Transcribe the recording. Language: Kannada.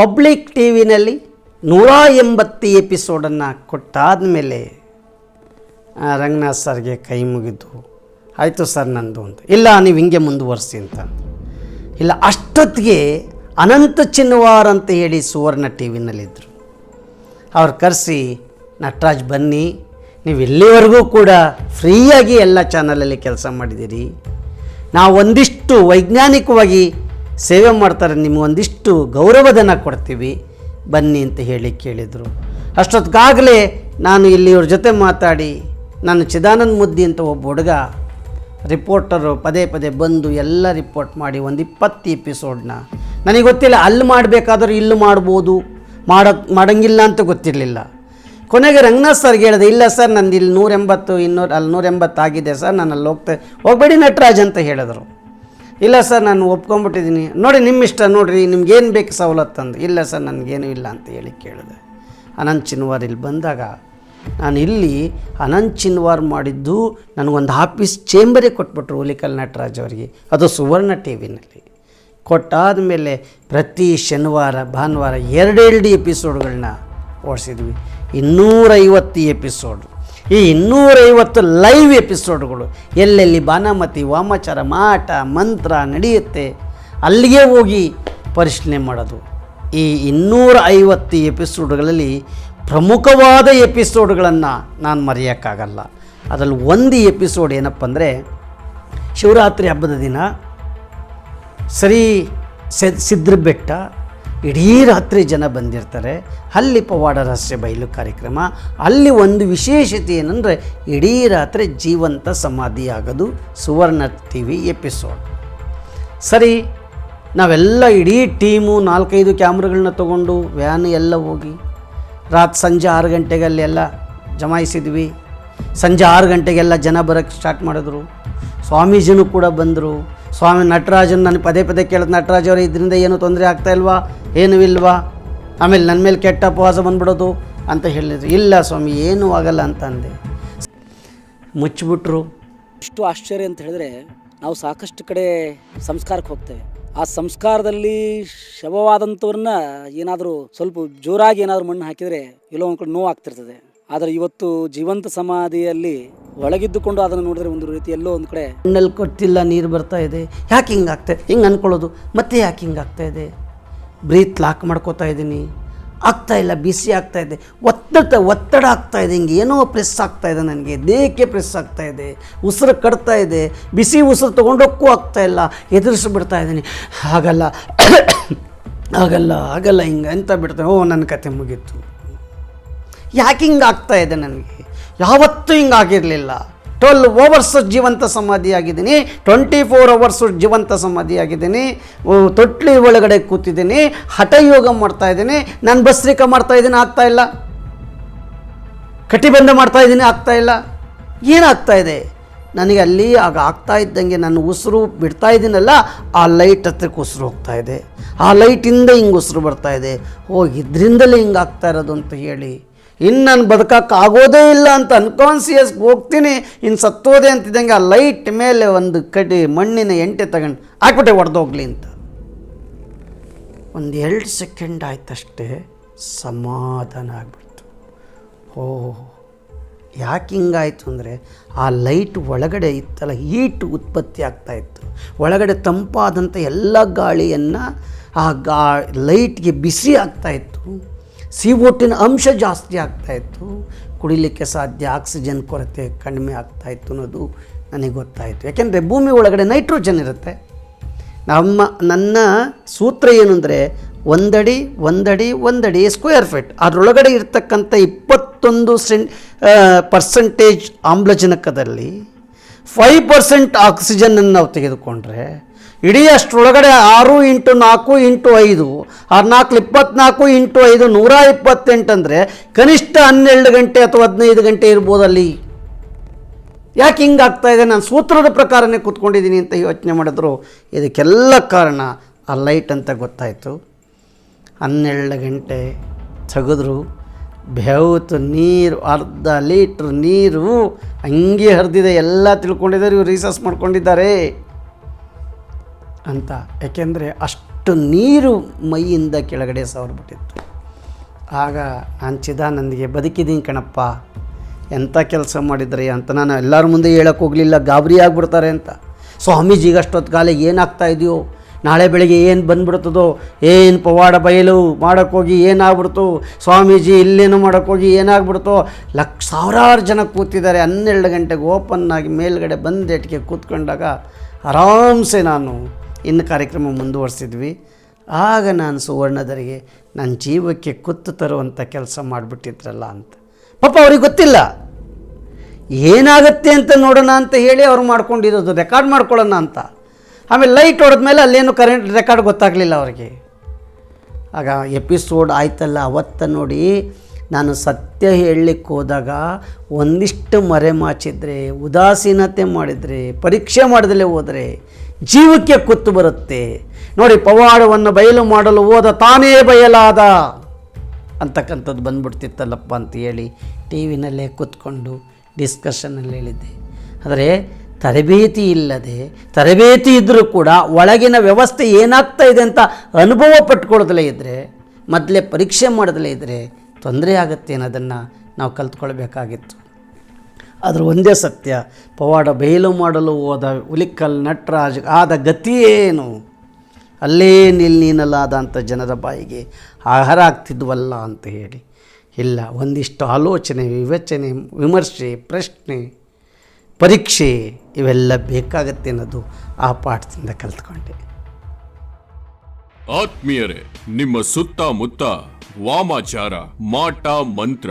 ಪಬ್ಲಿಕ್ ಟಿ ವಿನಲ್ಲಿ ನೂರ ಎಂಬತ್ತು ಎಪಿಸೋಡನ್ನು ಕೊಟ್ಟಾದ ಮೇಲೆ ರಂಗನಾಥ್ ಸರ್ಗೆ ಕೈ ಮುಗಿದು, ಆಯಿತು ಸರ್ ನಂದು ಅಂತ. ಇಲ್ಲ, ನೀವು ಹಿಂಗೆ ಮುಂದುವರಿಸಿ ಅಂತ. ಇಲ್ಲ, ಅಷ್ಟೊತ್ತಿಗೆ ಅನಂತ ಚಿನ್ನವಾರ್ ಅಂತ ಹೇಳಿ ಸುವರ್ಣ ಟಿ ವಿನಲ್ಲಿದ್ದರು ಅವ್ರು ಕರೆಸಿ, ನಟರಾಜ್ ಬನ್ನಿ, ನೀವು ಇಲ್ಲಿವರೆಗೂ ಕೂಡ ಫ್ರೀಯಾಗಿ ಎಲ್ಲ ಚಾನಲಲ್ಲಿ ಕೆಲಸ ಮಾಡಿದ್ದೀರಿ. ನಾವು ಒಂದಿಷ್ಟು ವೈಜ್ಞಾನಿಕವಾಗಿ ಸೇವೆ ಮಾಡ್ತಾರೆ, ನಿಮ್ಗೆ ಒಂದಿಷ್ಟು ಗೌರವಧನ ಕೊಡ್ತೀವಿ. ಬನ್ನಿ ಅಂತ ಹೇಳಿ ಕೇಳಿದರು. ಅಷ್ಟೊತ್ತಿಗಾಗಲೇ ನಾನು ಇಲ್ಲಿ ಇವ್ರ ಜೊತೆ ಮಾತಾಡಿ, ನಾನು ಚಿದಾನಂದ ಮುದ್ದಿ ಅಂತ ಒಬ್ಬ ಹುಡುಗ, ರಿಪೋರ್ಟರು ಪದೇ ಪದೇ ಬಂದು ಎಲ್ಲ ರಿಪೋರ್ಟ್ ಮಾಡಿ ಒಂದು ಇಪ್ಪತ್ತು ಎಪಿಸೋಡ್ನ. ನನಗೆ ಗೊತ್ತಿಲ್ಲ, ಅಲ್ಲಿ ಮಾಡಬೇಕಾದ್ರೂ ಇಲ್ಲಿ ಮಾಡ್ಬೋದು, ಮಾಡೋ, ಮಾಡೋಂಗಿಲ್ಲ ಅಂತ ಗೊತ್ತಿರಲಿಲ್ಲ. ಕೊನೆಗೆ ರಂಗನಾಥ್ ಸರ್ಗೆ ಹೇಳಿದೆ, ಇಲ್ಲ ಸರ್ ನಂದು ಇಲ್ಲಿ ನೂರೆಂಬತ್ತು ಇನ್ನೂರು, ಅಲ್ಲಿ ನೂರ ಎಂಬತ್ತು ಆಗಿದೆ ಸರ್ ನಾನು ಅಲ್ಲಿ ಹೋಗ್ತೆ, ಹೋಗಬೇಡಿ ನಟರಾಜ್ ಅಂತ ಹೇಳಿದರು. ಇಲ್ಲ ಸರ್, ನಾನು ಒಪ್ಕೊಂಬಿಟ್ಟಿದ್ದೀನಿ ನೋಡಿ ನಿಮ್ಮ ಇಷ್ಟ ನೋಡಿರಿ, ನಿಮ್ಗೇನು ಬೇಕು ಸವಲತ್ತು ಅಂದು ಇಲ್ಲ ಸರ್, ನನಗೇನು ಇಲ್ಲ ಅಂತ ಹೇಳಿ ಕೇಳಿದೆ. ಅನಂತ್ ಚಿನ್ವಾರ್ ಇಲ್ಲಿ ಬಂದಾಗ, ನಾನು ಇಲ್ಲಿ ಅನಂತ್ ಚಿನ್ವಾರ್ ಮಾಡಿದ್ದು ನನಗೊಂದು ಆಫೀಸ್ ಚೇಂಬರೇ ಕೊಟ್ಬಿಟ್ರು ಹುಲಿಕಲ್ ನಟರಾಜ್ ಅವರಿಗೆ. ಅದು ಸುವರ್ಣ ಟಿ ವಿನಲ್ಲಿ. ಕೊಟ್ಟಾದ ಮೇಲೆ ಪ್ರತಿ ಶನಿವಾರ, ಭಾನುವಾರ ಎರಡೆರಡು ಎಪಿಸೋಡ್ಗಳನ್ನ ಓಡಿಸಿದ್ವಿ. ಇನ್ನೂರೈವತ್ತು ಎಪಿಸೋಡು ಈ ಇನ್ನೂರೈವತ್ತು ಲೈವ್ ಎಪಿಸೋಡ್ಗಳು ಎಲ್ಲೆಲ್ಲಿ ಬಾನಮತಿ, ವಾಮಾಚಾರ, ಮಾಟ, ಮಂತ್ರ ನಡೆಯುತ್ತೆ ಅಲ್ಲಿಗೆ ಹೋಗಿ ಪರಿಶೀಲನೆ ಮಾಡೋದು. ಈ ಇನ್ನೂರ ಐವತ್ತು ಎಪಿಸೋಡ್ಗಳಲ್ಲಿ ಪ್ರಮುಖವಾದ ಎಪಿಸೋಡ್ಗಳನ್ನು ನಾನು ಮರೆಯೋಕ್ಕಾಗಲ್ಲ. ಅದರಲ್ಲಿ ಒಂದು ಎಪಿಸೋಡ್ ಏನಪ್ಪ ಅಂದರೆ, ಶಿವರಾತ್ರಿ ಹಬ್ಬದ ದಿನ ಸರಿ ಸಿದ್ರ ಬೆಟ್ಟ ಇಡೀ ರಾತ್ರಿ ಜನ ಬಂದಿರ್ತಾರೆ. ಅಲ್ಲಿ ಪವಾಡ ರಹಸ್ಯ ಬಯಲು ಕಾರ್ಯಕ್ರಮ, ಅಲ್ಲಿ ಒಂದು ವಿಶೇಷತೆ ಏನಂದರೆ ಇಡೀ ರಾತ್ರಿ ಜೀವಂತ ಸಮಾಧಿ ಆಗೋದು ಸುವರ್ಣ ಟಿ ವಿ ಎಪಿಸೋಡ್. ಸರಿ, ನಾವೆಲ್ಲ ಇಡೀ ಟೀಮು ನಾಲ್ಕೈದು ಕ್ಯಾಮ್ರಾಗಳನ್ನ ತೊಗೊಂಡು ವ್ಯಾನ್ ಎಲ್ಲ ಹೋಗಿ ರಾತ್ ಸಂಜೆ ಆರು ಗಂಟೆಗೆ ಅಲ್ಲೆಲ್ಲ ಜಮಾಯಿಸಿದ್ವಿ. ಸಂಜೆ ಆರು ಗಂಟೆಗೆಲ್ಲ ಜನ ಬರೋಕ್ಕೆ ಸ್ಟಾರ್ಟ್ ಮಾಡಿದ್ರು. ಸ್ವಾಮೀಜಿನೂ ಕೂಡ ಬಂದರು. ಸ್ವಾಮಿ ನಟರಾಜನ್, ನಾನು ಪದೇ ಪದೇ ಕೇಳಿದ ನಟರಾಜ್ ಅವರು, ಇದರಿಂದ ಏನು ತೊಂದರೆ ಆಗ್ತಾ ಇಲ್ವಾ? ಏನೂ ಇಲ್ವಾ? ಆಮೇಲೆ ನನ್ನ ಮೇಲೆ ಕೆಟ್ಟ ಅಪವಾಸ ಬಂದ್ಬಿಡೋದು ಅಂತ ಹೇಳಿದ್ರು. ಇಲ್ಲ ಸ್ವಾಮಿ ಏನೂ ಆಗಲ್ಲ ಅಂತ ಅಂದೆ ಮುಚ್ಚಿಬಿಟ್ರು. ಇಷ್ಟು ಆಶ್ಚರ್ಯ ಅಂತ ಹೇಳಿದ್ರೆ ನಾವು ಸಾಕಷ್ಟು ಕಡೆ ಸಂಸ್ಕಾರಕ್ಕೆ ಹೋಗ್ತೇವೆ. ಆ ಸಂಸ್ಕಾರದಲ್ಲಿ ಶವವಾದಂಥವ್ರನ್ನ ಏನಾದರೂ ಸ್ವಲ್ಪ ಜೋರಾಗಿ ಏನಾದರೂ ಮಣ್ಣು ಹಾಕಿದರೆ ಎಲ್ಲೋ ಒಂದು ಕಡೆ ನೋವು ಆಗ್ತಿರ್ತದೆ ಆದರೆ ಇವತ್ತು ಜೀವಂತ ಸಮಾಧಿಯಲ್ಲಿ ಒಳಗಿದ್ದುಕೊಂಡು ಅದನ್ನು ನೋಡಿದ್ರೆ ಒಂದು ರೀತಿ ಎಲ್ಲೋ ಒಂದು ಕಡೆ ಮಣ್ಣಲ್ಲಿ ಕೊಟ್ಟಿಲ್ಲ ನೀರು ಬರ್ತಾ ಇದೆ. ಯಾಕೆ ಹಿಂಗೆ ಆಗ್ತಾ ಹಿಂಗೆ ಅಂದ್ಕೊಳ್ಳೋದು ಮತ್ತೆ ಯಾಕೆ ಹಿಂಗೆ ಆಗ್ತಾ ಇದೆ? ಬ್ರೀತ್ ಲಾಕ್ ಮಾಡ್ಕೋತಾ ಇದ್ದೀನಿ. ಆಗ್ತಾ ಇಲ್ಲ, ಬಿಸಿ ಆಗ್ತಾ ಇದೆ. ಒತ್ತಡ ಒತ್ತಡ ಆಗ್ತಾ ಇದೆ. ಹಿಂಗೆ ಏನೋ ಪ್ರೆಸ್ ಆಗ್ತಾ ಇದೆ ನನಗೆ. ದೇಹಕ್ಕೆ ಪ್ರೆಸ್ ಆಗ್ತಾ ಇದೆ. ಉಸಿರು ಕಟ್ತಾ ಇದೆ. ಬಿಸಿ ಉಸಿರು ತೊಗೊಂಡೋಕ್ಕೂ ಆಗ್ತಾ ಇಲ್ಲ. ಎದುರಿಸ್ಬಿಡ್ತಾ ಇದ್ದೀನಿ. ಆಗಲ್ಲ. ಆಗಲ್ಲ ಆಗಲ್ಲ. ಹಿಂಗೆ ಅಂತ ಬಿಡ್ತಾ ಓ, ನನ್ನ ಕತೆ ಮುಗೀತು. ಯಾಕೆ ಹಿಂಗೆ ಇದೆ ನನಗೆ? ಯಾವತ್ತೂ ಹಿಂಗೆ ಆಗಿರಲಿಲ್ಲ. ಟ್ವೆಲ್ ಓವರ್ಸ್ ಜೀವಂತ ಸಮಾಧಿಯಾಗಿದ್ದೀನಿ ಟ್ವೆಂಟಿ ಫೋರ್ ಅವರ್ಸು ಜೀವಂತ ಸಮಾಧಿಯಾಗಿದ್ದೀನಿ ತೊಟ್ಲಿ ಒಳಗಡೆ ಕೂತಿದ್ದೀನಿ, ಹಠಯೋಗ ಮಾಡ್ತಾ ಇದ್ದೀನಿ, ನಾನು ಭಸ್ರಿಕ ಮಾಡ್ತಾ ಇದ್ದೀನಿ, ಆಗ್ತಾ ಇಲ್ಲ. ಕಟಿಬಂಧ ಮಾಡ್ತಾ ಇದ್ದೀನಿ, ಆಗ್ತಾ ಇಲ್ಲ. ಏನಾಗ್ತಾ ಇದೆ? ನನಗೆ ಅಲ್ಲಿ ಆಗ ಆಗ್ತಾ ಇದ್ದಂಗೆ ನಾನು ಉಸಿರು ಬಿಡ್ತಾ ಇದ್ದೀನಲ್ಲ, ಆ ಲೈಟ್ ಹತ್ರಕ್ಕೆ ಉಸಿರು ಹೋಗ್ತಾ ಇದೆ. ಆ ಲೈಟಿಂದ ಹಿಂಗೆ ಉಸಿರು ಬರ್ತಾ ಇದೆ. ಓ, ಇದರಿಂದಲೇ ಹಿಂಗೆ ಆಗ್ತಾ ಇರೋದು ಅಂತ ಹೇಳಿ. ಇನ್ನು ನಾನು ಬದುಕಕ್ಕೆ ಆಗೋದೇ ಇಲ್ಲ ಅಂತ ಅನ್ಕಾನ್ಸಿಯಸ್ ಹೋಗ್ತೀನಿ. ಇನ್ನು ಸತ್ತೋದೆ ಅಂತಿದ್ದಂಗೆ ಆ ಲೈಟ್ ಮೇಲೆ ಒಂದು ಕಡಿ ಮಣ್ಣಿನ ಎಂಟೆ ತಗೊಂಡು ಹಾಕ್ಬಿಟ್ಟೆ ಹೊಡೆದೋಗ್ಲಿ ಅಂತ. ಒಂದು ಎರಡು ಸೆಕೆಂಡ್ ಆಯ್ತಷ್ಟೇ ಸಮಾಧಾನ ಆಗ್ಬಿಡ್ತು. ಓ ಯಾಕೆ ಹಿಂಗಾಯಿತು ಅಂದರೆ ಆ ಲೈಟ್ ಒಳಗಡೆ ಇತ್ತಲ್ಲ ಹೀಟ್ ಉತ್ಪತ್ತಿ ಆಗ್ತಾ ಇತ್ತು. ಒಳಗಡೆ ತಂಪಾದಂಥ ಎಲ್ಲ ಗಾಳಿಯನ್ನು ಆ ಗಾ ಲೈಟ್ಗೆ ಬಿಸಿ ಆಗ್ತಾ ಸಿ ಒಟ್ಟಿನ ಅಂಶ ಜಾಸ್ತಿ ಆಗ್ತಾ ಇತ್ತು. ಕುಡಿಲಿಕ್ಕೆ ಸಾಧ್ಯ ಆಕ್ಸಿಜನ್ ಕೊರತೆ ಕಡಿಮೆ ಆಗ್ತಾ ಇತ್ತು ಅನ್ನೋದು ನನಗೆ ಗೊತ್ತಾಯಿತು. ಯಾಕೆಂದರೆ ಭೂಮಿ ಒಳಗಡೆ ನೈಟ್ರೋಜನ್ ಇರುತ್ತೆ. ನಮ್ಮ, ನನ್ನ ಸೂತ್ರ ಏನು ಅಂದರೆ ಒಂದಡಿ ಒಂದಡಿ ಒಂದಡಿ ಸ್ಕ್ವೇರ್ ಫೀಟ್ ಅದರೊಳಗಡೆ ಇರ್ತಕ್ಕಂಥ ಇಪ್ಪತ್ತೊಂದು ಸೆಂಟ್ ಪರ್ಸೆಂಟೇಜ್ ಆಮ್ಲಜನಕದಲ್ಲಿ ಫೈವ್ ಪರ್ಸೆಂಟ್ ಆಕ್ಸಿಜನನ್ನು ನಾವು ತೆಗೆದುಕೊಂಡ್ರೆ ಇಡೀ ಅಷ್ಟರೊಳಗಡೆ ಆರು ಇಂಟು ನಾಲ್ಕು ಇಂಟು ಐದು ಆರು ನಾಲ್ಕು ಇಪ್ಪತ್ನಾಲ್ಕು ಇಂಟು ಐದು ನೂರ ಇಪ್ಪತ್ತೆಂಟು ಅಂದರೆ ಕನಿಷ್ಠ ಹನ್ನೆರಡು ಗಂಟೆ ಅಥವಾ ಹದಿನೈದು ಗಂಟೆ ಇರ್ಬೋದಲ್ಲಿ? ಯಾಕೆ ಹಿಂಗೆ ಆಗ್ತಾ ಇದೆ? ನಾನು ಸೂತ್ರದ ಪ್ರಕಾರನೇ ಕೂತ್ಕೊಂಡಿದ್ದೀನಿ ಅಂತ ಯೋಚನೆ ಮಾಡಿದ್ರು. ಇದಕ್ಕೆಲ್ಲ ಕಾರಣ ಆ ಲೈಟ್ ಅಂತ ಗೊತ್ತಾಯಿತು. ಹನ್ನೆರಡು ಗಂಟೆ ತೆಗೆದ್ರು. ಬೆವತು ನೀರು, ಅರ್ಧ ಲೀಟ್ರ್ ನೀರು ಹಂಗೆ ಹರಿದಿದೆ. ಎಲ್ಲ ತಿಳ್ಕೊಂಡಿದ್ದಾರೆ, ಇವ್ರು ರಿಸರ್ಚ್ ಮಾಡ್ಕೊಂಡಿದ್ದಾರೆ. ಅಂತ. ಯಾಕೆಂದರೆ ಅಷ್ಟು ನೀರು ಮೈಯಿಂದ ಕೆಳಗಡೆ ಸವರ್ಬಿಟ್ಟಿತ್ತು ಆಗ ನಾನು ಚಿದಾನಂದಿಗೆ ಬದುಕಿದ್ದೀನಿ ಕಣಪ್ಪ ಎಂಥ ಕೆಲಸ ಮಾಡಿದ್ರಿ ಅಂತ ನಾನು ಎಲ್ಲರ ಮುಂದೆ ಹೇಳಕ್ಕೆ ಹೋಗಲಿಲ್ಲ, ಗಾಬರಿ ಆಗಿಬಿಡ್ತಾರೆ ಅಂತ. ಸ್ವಾಮೀಜಿಗೆ ಅಷ್ಟೊತ್ತು ಕಾಲಿಗೆ ಏನಾಗ್ತಾ ಇದೆಯೋ, ನಾಳೆ ಬೆಳಿಗ್ಗೆ ಏನು ಬಂದ್ಬಿಡ್ತದೋ, ಏನು ಪವಾಡ ಬಯಲು ಮಾಡೋಕ್ಕೋಗಿ ಏನಾಗ್ಬಿಡ್ತು, ಸ್ವಾಮೀಜಿ ಇಲ್ಲೇನು ಮಾಡೋಕ್ಕೋಗಿ ಏನಾಗ್ಬಿಡ್ತೋ ಲಕ್ಷ ಸಾವಿರಾರು ಜನ ಕೂತಿದ್ದಾರೆ, ಹನ್ನೆರಡು ಗಂಟೆಗೆ ಓಪನ್ ಆಗಿ ಮೇಲ್ಗಡೆ ಬಂದೇಟಿಗೆ ಕೂತ್ಕೊಂಡಾಗ ಆರಾಮ್ಸೆ ನಾನು ಇನ್ನು ಕಾರ್ಯಕ್ರಮ ಮುಂದುವರಿಸಿದ್ವಿ. ಆಗ ನಾನು ಸುವರ್ಣದರಿಗೆ ನನ್ನ ಜೀವಕ್ಕೆ ಕುತ್ತು ತರುವಂಥ ಕೆಲಸ ಮಾಡಿಬಿಟ್ಟಿದ್ರಲ್ಲ ಅಂತ. ಪಾಪ ಅವ್ರಿಗೆ ಗೊತ್ತಿಲ್ಲ. ಏನಾಗುತ್ತೆ ಅಂತ ನೋಡೋಣ ಅಂತ ಹೇಳಿ ಅವ್ರು ಮಾಡ್ಕೊಂಡಿರೋದು ರೆಕಾರ್ಡ್ ಮಾಡ್ಕೊಳ್ಳೋಣ ಅಂತ. ಆಮೇಲೆ ಲೈಟ್ ಹೊಡೆದ್ಮೇಲೆ ಅಲ್ಲೇನು ಕರೆಂಟ್ ರೆಕಾರ್ಡ್ ಗೊತ್ತಾಗಲಿಲ್ಲ ಅವ್ರಿಗೆ. ಆಗ ಎಪಿಸೋಡ್ ಆಯ್ತಲ್ಲ, ಅವತ್ತ ನೋಡಿ ನಾನು ಸತ್ಯ ಹೇಳಲಿಕ್ಕೆ ಹೋದಾಗ ಒಂದಿಷ್ಟು ಮರೆಮಾಚಿದ್ರೆ ಉದಾಸೀನತೆ ಮಾಡಿದರೆ, ಪರೀಕ್ಷೆ ಮಾಡದಲ್ಲೇ ಹೋದರೆ ಜೀವಕ್ಕೆ ಕುತ್ತು ಬರುತ್ತೆ. ನೋಡಿ, ಪವಾಡವನ್ನು ಬಯಲು ಮಾಡಲು ಹೋದ ತಾನೇ ಬಯಲಾದ. ಅಂತಕ್ಕಂಥದ್ದು ಬಂದ್ಬಿಡ್ತಿತ್ತಲ್ಲಪ್ಪ ಅಂತ ಹೇಳಿ ಟಿ ವಿನಲ್ಲೇ ಕೂತ್ಕೊಂಡು ಡಿಸ್ಕಷನಲ್ಲಿ ಹೇಳಿದ್ದೆ. ಆದರೆ ತರಬೇತಿ ಇಲ್ಲದೆ, ತರಬೇತಿ ಇದ್ದರೂ ಕೂಡ ಒಳಗಿನ ವ್ಯವಸ್ಥೆ ಏನಾಗ್ತಾ ಇದೆ ಅಂತ ಅನುಭವ ಪಟ್ಕೊಳ್ಳೋದಲ್ಲೇ ಇದ್ದರೆ ಮೊದಲೇ ಪರೀಕ್ಷೆ ಮಾಡೋದಲ್ಲೇ ಇದ್ದರೆ ತೊಂದರೆ ಆಗುತ್ತೆ ಅನ್ನೋದನ್ನು ನಾವು ಕಲ್ತ್ಕೊಳ್ಬೇಕಾಗಿತ್ತು. ಆದ್ರೆ ಒಂದೇ ಸತ್ಯ. ಪವಾಡ ಬಯಲು ಮಾಡಲು ಹೋದ ಉಲಿಕಲ್ ನಟರಾಜ್ ಆದ ಗತಿಯೇನು? ಅಲ್ಲೇ ನಿಲ್ ನೀನಲಾದಂಥ ಜನರ ಬಾಯಿಗೆ ಆಹಾರ ಆಗ್ತಿದ್ವಲ್ಲ ಅಂತ ಹೇಳಿ. ಇಲ್ಲ, ಒಂದಿಷ್ಟು ಆಲೋಚನೆ, ವಿವೇಚನೆ, ವಿಮರ್ಶೆ, ಪ್ರಶ್ನೆ, ಪರೀಕ್ಷೆ ಇವೆಲ್ಲ ಬೇಕಾಗತ್ತೆ ಅನ್ನೋದು ಆ ಪಾಠದಿಂದ ಕಲ್ತ್ಕೊಂಡೆ. ಆತ್ಮೀಯರೇ, ನಿಮ್ಮ ಸುತ್ತಮುತ್ತ ವಾಮಾಚಾರ, ಮಾಟ, ಮಂತ್ರ